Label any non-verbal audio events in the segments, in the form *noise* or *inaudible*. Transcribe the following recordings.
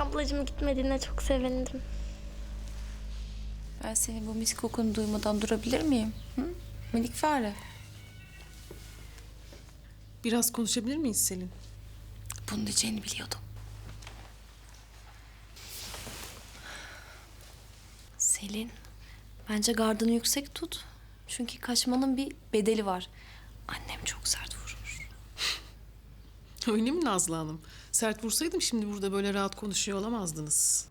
Ablacığım gitmediğine çok sevindim. Ben senin bu mis kokunu duymadan durabilir miyim? Hı? Minik fare. Biraz konuşabilir miyiz Selin? Bunu diyeceğini biliyordum. Selin, bence gardını yüksek tut. Çünkü kaçmanın bir bedeli var. Annem çok sert vurur. *laughs* Öyle mi Nazlı Hanım? Sert vursaydım şimdi burada böyle rahat konuşuyor olamazdınız.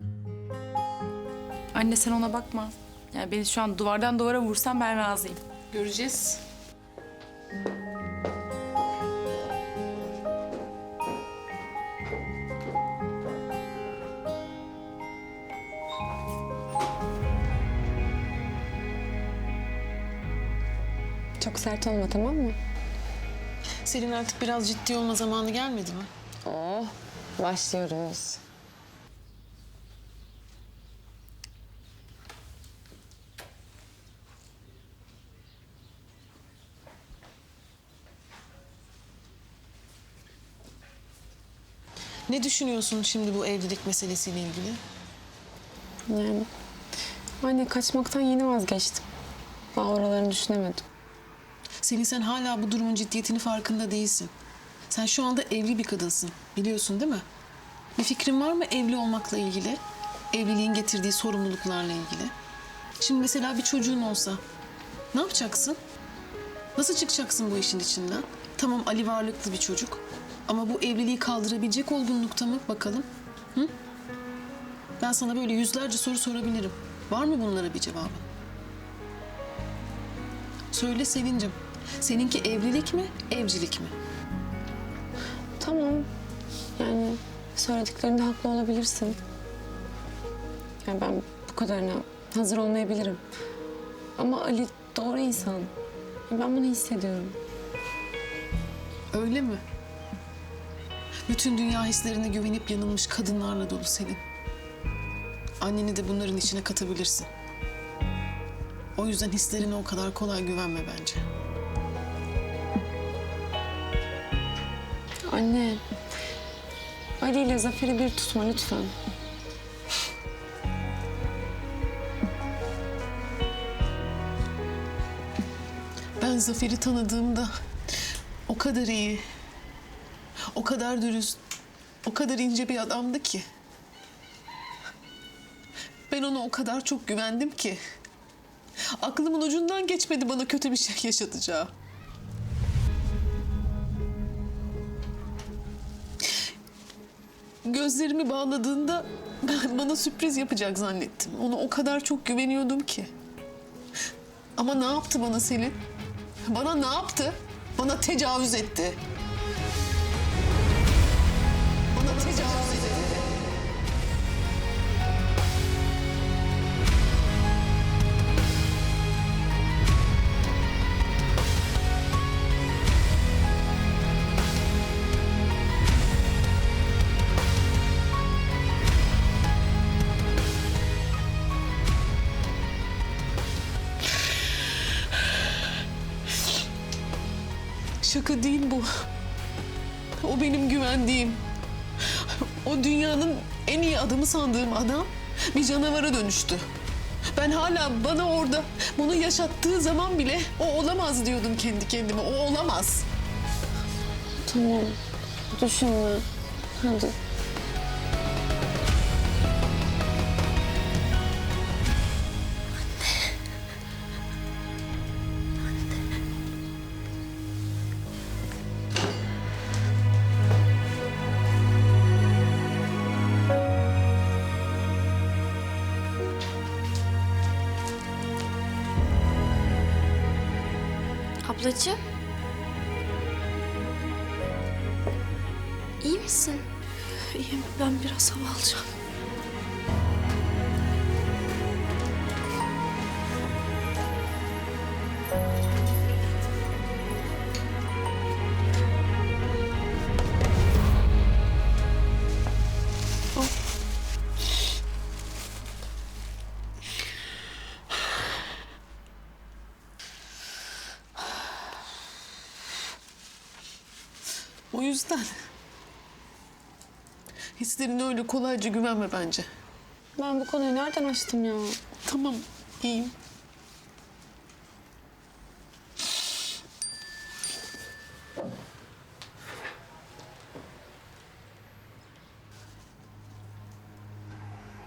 Anne sen ona bakma. Yani beni şu an duvardan duvara vursan ben razıyım. Göreceğiz. Çok sert olma tamam mı? Selin artık biraz ciddi olma zamanı gelmedi mi? Oh, başlıyoruz. Ne düşünüyorsun şimdi bu evlilik meselesiyle ilgili? Yani anne kaçmaktan yeni vazgeçtim. Daha oralarını düşünemedim. Selin sen hala bu durumun ciddiyetini farkında değilsin. Sen şu anda evli bir kadınsın. Biliyorsun değil mi? Bir fikrin var mı evli olmakla ilgili? Evliliğin getirdiği sorumluluklarla ilgili? Şimdi mesela bir çocuğun olsa ne yapacaksın? Nasıl çıkacaksın bu işin içinden? Tamam Ali varlıklı bir çocuk. Ama bu evliliği kaldırabilecek olgunlukta mı bakalım? Hı? Ben sana böyle yüzlerce soru sorabilirim. Var mı bunlara bir cevabın? Söyle Selin'cim. Seninki evlilik mi, evcilik mi? Tamam. Yani söylediklerinde haklı olabilirsin. Yani ben bu kadarına hazır olmayabilirim. Ama Ali doğru insan. Ben bunu hissediyorum. Öyle mi? Bütün dünya hislerine güvenip yanılmış kadınlarla dolu Selin. Anneni de bunların içine katabilirsin. O yüzden hislerine o kadar kolay güvenme bence. Anne, Ali ile Zafer'i bir tutma lütfen. Ben Zafer'i tanıdığımda o kadar iyi, o kadar dürüst, o kadar ince bir adamdı ki. Ben ona o kadar çok güvendim ki. Aklımın ucundan geçmedi bana kötü bir şey yaşatacağı. Gözlerimi bağladığında ben bana sürpriz yapacak zannettim. Ona o kadar çok güveniyordum ki. Ama ne yaptı bana Selin? Bana ne yaptı? Bana tecavüz etti. Şaka değil bu. O benim güvendiğim. O dünyanın en iyi adamı sandığım adam bir canavara dönüştü. Ben hala bana orada bunu yaşattığı zaman bile o olamaz diyordum kendi kendime. O olamaz. Tamam, düşünme. Hadi. Ablacığım. İyi misin? İyiyim ben biraz hava alacağım. O yüzden Hislerine öyle kolayca güvenme bence. Ben bu konuyu nereden açtım ya? Tamam, iyiyim.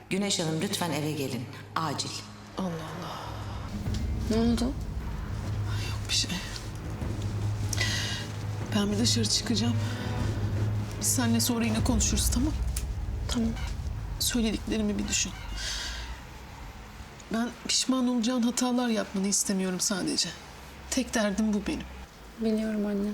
Güneş Hanım lütfen eve gelin. Acil. Allah Allah. Ne oldu? Yok bir şey. Ben bir dışarı çıkacağım. Biz seninle sonra yine konuşuruz tamam Tamam. Söylediklerimi bir düşün. Ben pişman olacağın hatalar yapmanı istemiyorum sadece. Tek derdim bu benim. Biliyorum anne.